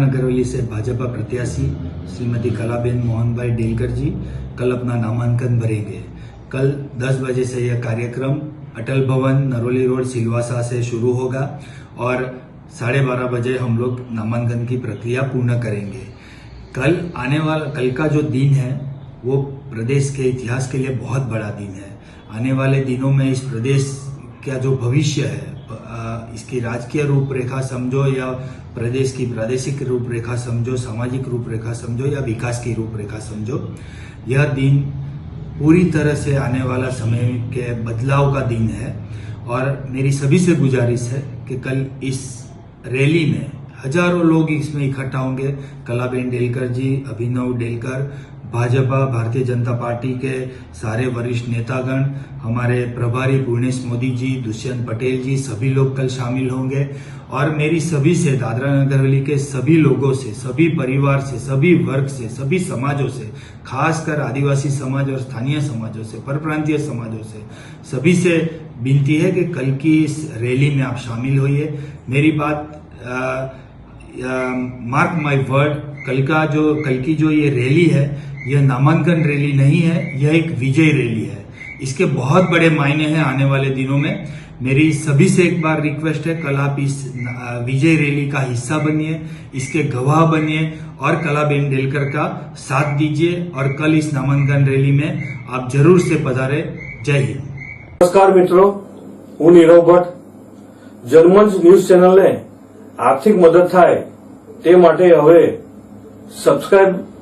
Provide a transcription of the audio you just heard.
करौली से भाजपा प्रत्याशी श्रीमती कलाबेन मोहन भाई डेलकर जी कल अपना नामांकन भरेंगे। कल 10 बजे से यह कार्यक्रम अटल भवन, नरोली रोड, सिलवासा से शुरू होगा और साढ़े बारह बजे हम लोग नामांकन की प्रक्रिया पूर्ण करेंगे। कल आने वाला, कल का जो दिन है, वो प्रदेश के इतिहास के लिए बहुत बड़ा दिन है। आने वाले दिनों में इस प्रदेश का जो भविष्य है इसकी राजकीय रूपरेखा समझो या प्रदेश की प्रादेशिक रूपरेखा समझो, सामाजिक रूपरेखा समझो या विकास की रूपरेखा समझो, यह दिन पूरी तरह से आने वाला समय के बदलाव का दिन है। और मेरी सभी से गुजारिश है कि कल इस रैली में हज़ारों लोग इसमें इकट्ठा होंगे। कलाबेन डेलकर जी, अभिनव डेलकर भाजपा, भारतीय जनता पार्टी के सारे वरिष्ठ नेतागण, हमारे प्रभारी पूर्णेश मोदी जी, दुष्यंत पटेल जी, सभी लोग कल शामिल होंगे। और मेरी सभी से, दादरा नगर हवेली के सभी लोगों से, सभी परिवार से, सभी वर्ग से, सभी समाजों से, खासकर आदिवासी समाज और स्थानीय समाजों से, परप्रांतीय समाजों से, सभी से विनती है कि कल की इस रैली में आप शामिल होइए। मेरी बात मार्क माय वर्ड, कल का जो, कल की जो ये रैली है यह नामांकन रैली नहीं है यह एक विजय रैली है इसके बहुत बड़े मायने हैं आने वाले दिनों में मेरी सभी से एक बार रिक्वेस्ट है कल आप इस अ, विजय रैली का हिस्सा बनिए इसके गवाह बनिए और कलाबेन डेलकर का साथ दीजिए और कल इस नामांकन रैली में आप जरूर से पधारे जय हिंद નમસ્કાર મિત્રો હું નીરવ ભટ્ટ જર્મન્સ ન્યૂઝ ચેનલને આર્થિક મદદ થાય તે માટે હવે